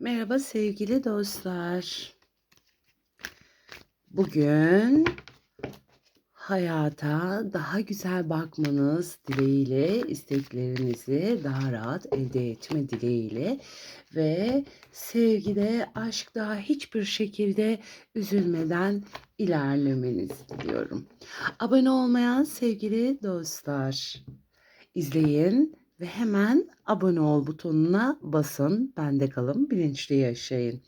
Merhaba sevgili dostlar. Bugün hayata daha güzel bakmanız dileğiyle, isteklerinizi daha rahat elde etme dileğiyle ve sevgide, aşkta hiçbir şekilde üzülmeden ilerlemenizi diliyorum. Abone olmayan sevgili dostlar, izleyin ve hemen abone ol butonuna basın. Bende kalın, bilinçli yaşayın.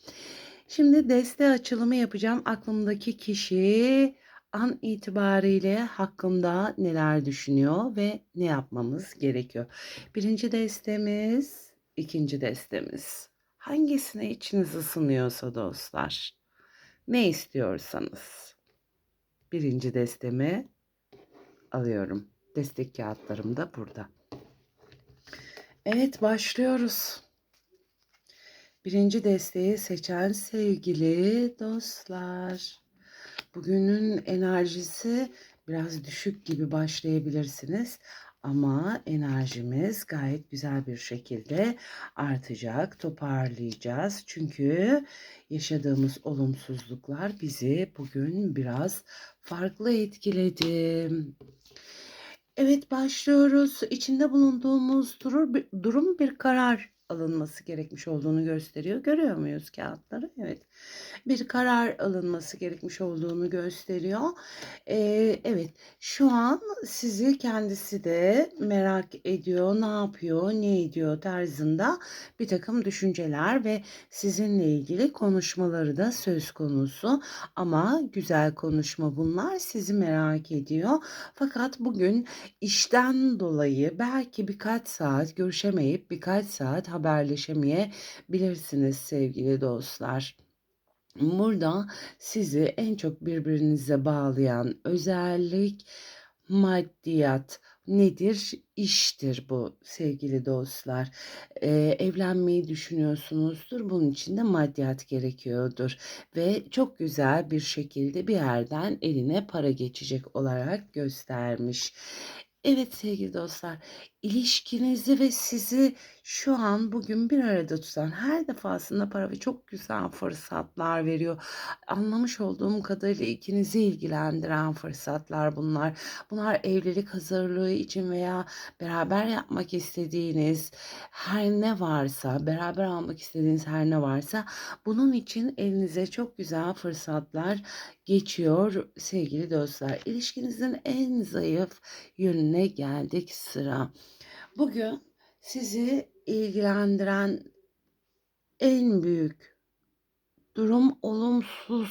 Şimdi deste açılımı yapacağım. Aklımdaki kişi an itibariyle hakkında neler düşünüyor ve ne yapmamız gerekiyor. Birinci destemiz, ikinci destemiz. Hangisine içiniz ısınıyorsa dostlar. Ne istiyorsanız. Birinci destemi alıyorum. Destek kağıtlarım da burada. Evet başlıyoruz. Birinci desteği seçen sevgili dostlar. Bugünün enerjisi biraz düşük gibi başlayabilirsiniz. Ama enerjimiz gayet güzel bir şekilde artacak, toparlayacağız. Çünkü yaşadığımız olumsuzluklar bizi bugün biraz farklı etkiledi. Evet başlıyoruz. İçinde bulunduğumuz durum, durum bir karar alınması gerekmiş olduğunu gösteriyor. Görüyor muyuz kağıtları? Evet. Bir karar alınması gerekmiş olduğunu gösteriyor. Ee, evet. Şu an sizi kendisi de merak ediyor. Ne yapıyor, ne ediyor tarzında bir takım düşünceler ve sizinle ilgili konuşmaları da söz konusu. Ama güzel konuşma bunlar. Sizi merak ediyor. Fakat bugün işten dolayı belki birkaç saat görüşemeyip birkaç saat haberleşemeyebilirsiniz sevgili dostlar. Burada sizi en çok birbirinize bağlayan özellik maddiyat nedir? İştir bu sevgili dostlar. Ee, evlenmeyi düşünüyorsunuzdur. Bunun için de maddiyat gerekiyordur. Ve çok güzel bir şekilde bir yerden eline para geçecek olarak göstermiş. Evet sevgili dostlar, ilişkinizi ve sizi şu an bugün bir arada tutan her defasında para ve çok güzel fırsatlar veriyor. Anlamış olduğum kadarıyla ikinizi ilgilendiren fırsatlar bunlar. Bunlar evlilik hazırlığı için veya beraber yapmak istediğiniz her ne varsa, beraber almak istediğiniz her ne varsa bunun için elinize çok güzel fırsatlar geçiyor sevgili dostlar. İlişkinizin en zayıf yönüne geldik sıra. Bugün sizi ilgilendiren en büyük durum olumsuz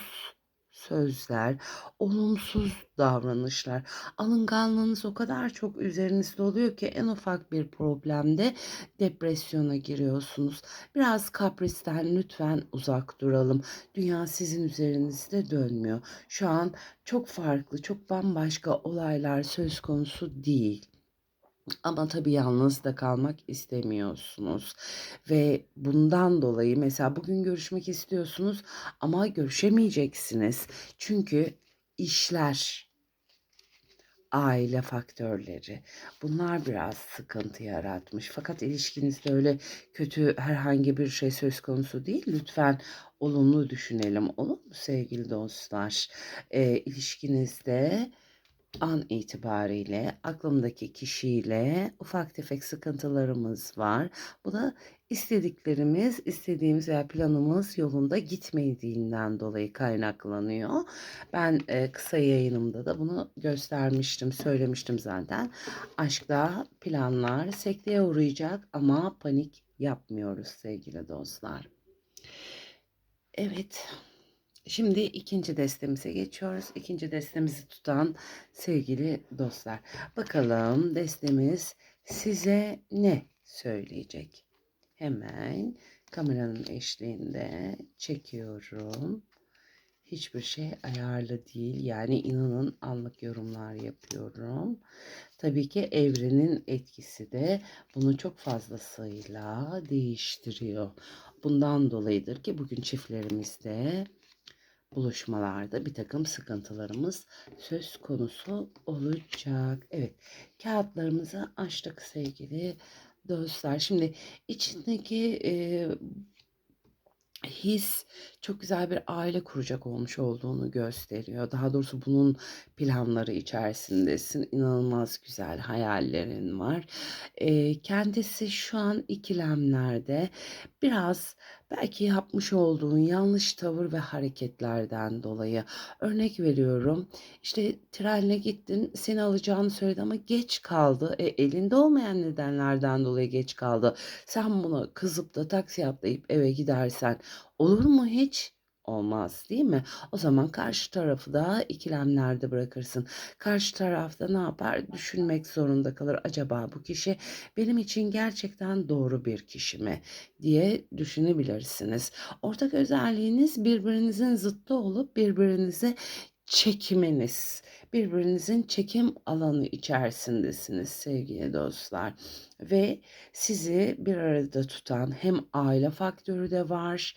sözler, olumsuz davranışlar. Alınganlığınız o kadar çok üzerinizde oluyor ki en ufak bir problemde depresyona giriyorsunuz. Biraz kapristen lütfen uzak duralım. Dünya sizin üzerinizde dönmüyor. Şu an çok farklı, çok bambaşka olaylar söz konusu değil. Ama tabii yalnız da kalmak istemiyorsunuz ve bundan dolayı mesela bugün görüşmek istiyorsunuz ama görüşemeyeceksiniz. Çünkü işler, aile faktörleri bunlar biraz sıkıntı yaratmış. Fakat ilişkinizde öyle kötü herhangi bir şey söz konusu değil. Lütfen olumlu düşünelim. Olur mu sevgili dostlar? E, ilişkinizde an itibariyle aklımdaki kişiyle ufak tefek sıkıntılarımız var. Bu da istediklerimiz, istediğimiz veya planımız yolunda gitmediğinden dolayı kaynaklanıyor. Ben e, kısa yayınımda da bunu göstermiştim, söylemiştim zaten. Aşkta planlar sekteye uğrayacak ama panik yapmıyoruz sevgili dostlar. Evet. Şimdi ikinci destemize geçiyoruz. İkinci destemizi tutan sevgili dostlar. Bakalım destemiz size ne söyleyecek? Hemen kameranın eşliğinde çekiyorum. Hiçbir şey ayarlı değil. Yani inanın anlık yorumlar yapıyorum. Tabii ki evrenin etkisi de bunu çok fazlasıyla değiştiriyor. Bundan dolayıdır ki bugün çiftlerimizde buluşmalarda bir takım sıkıntılarımız söz konusu olacak. Evet kağıtlarımızı açtık sevgili dostlar. Şimdi içindeki e, his çok güzel bir aile kuracak olmuş olduğunu gösteriyor. Daha doğrusu bunun planları içerisindesin. İnanılmaz güzel hayallerin var. Eee, kendisi şu an ikilemlerde. Biraz belki yapmış olduğun yanlış tavır ve hareketlerden dolayı. Örnek veriyorum, işte trenle gittin, seni alacağını söyledi ama geç kaldı. E, elinde olmayan nedenlerden dolayı geç kaldı. Sen buna kızıp da taksiye atlayıp eve gidersen olur mu hiç? Olmaz, değil mi? O zaman karşı tarafı da ikilemlerde bırakırsın. Karşı taraf da ne yapar? Düşünmek zorunda kalır. Acaba bu kişi benim için gerçekten doğru bir kişi mi diye düşünebilirsiniz. Ortak özelliğiniz birbirinizin zıttı olup birbirinize çekiminiz. Birbirinizin çekim alanı içerisindesiniz sevgili dostlar. Ve sizi bir arada tutan hem aile faktörü de var.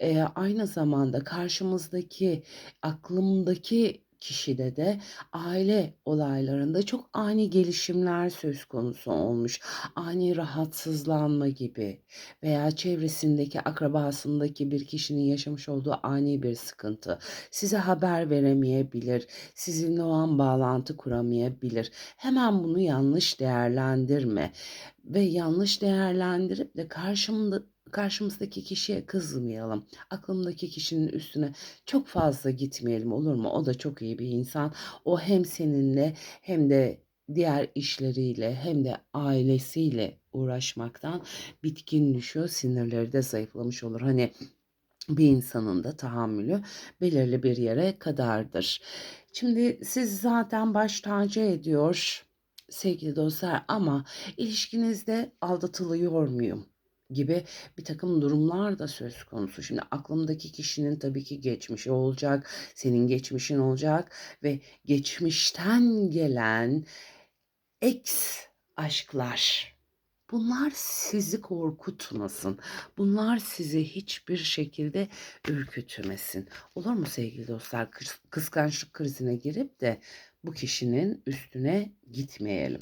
Eee, aynı zamanda karşımızdaki, aklımdaki kişide de aile olaylarında çok ani gelişimler söz konusu olmuş. Ani rahatsızlanma gibi veya çevresindeki, akrabasındaki bir kişinin yaşamış olduğu ani bir sıkıntı. Size haber veremeyebilir, sizinle o an bağlantı kuramayabilir. Hemen bunu yanlış değerlendirme ve yanlış değerlendirip de karşımda karşımızdaki kişiye kızmayalım. Aklımdaki kişinin üstüne çok fazla gitmeyelim olur mu? O da çok iyi bir insan. O hem seninle hem de diğer işleriyle hem de ailesiyle uğraşmaktan bitkin düşüyor. Sinirleri de zayıflamış olur. Hani bir insanın da tahammülü belirli bir yere kadardır. Şimdi siz zaten baş tacı ediyor sevgili dostlar ama ilişkinizde aldatılıyor muyum? Gibi bir takım durumlar da söz konusu. Şimdi aklımdaki kişinin tabii ki geçmişi olacak, senin geçmişin olacak ve geçmişten gelen ex aşklar. Bunlar sizi korkutmasın. Bunlar sizi hiçbir şekilde ürkütmesin. Olur mu sevgili dostlar? Kıs- Kıskançlık krizine girip de bu kişinin üstüne gitmeyelim.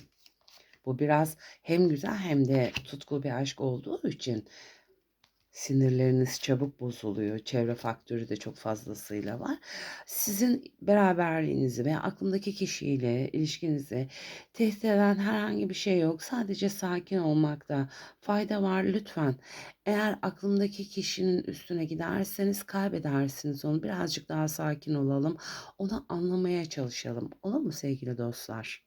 Bu biraz hem güzel hem de tutkulu bir aşk olduğu için sinirleriniz çabuk bozuluyor. Çevre faktörü de çok fazlasıyla var. Sizin beraberliğinizi veya aklımdaki kişiyle ilişkinizi tehdit eden herhangi bir şey yok. Sadece sakin olmakta fayda var lütfen. Eğer aklımdaki kişinin üstüne giderseniz kaybedersiniz onu. Birazcık daha sakin olalım. Onu anlamaya çalışalım. Olur mu sevgili dostlar?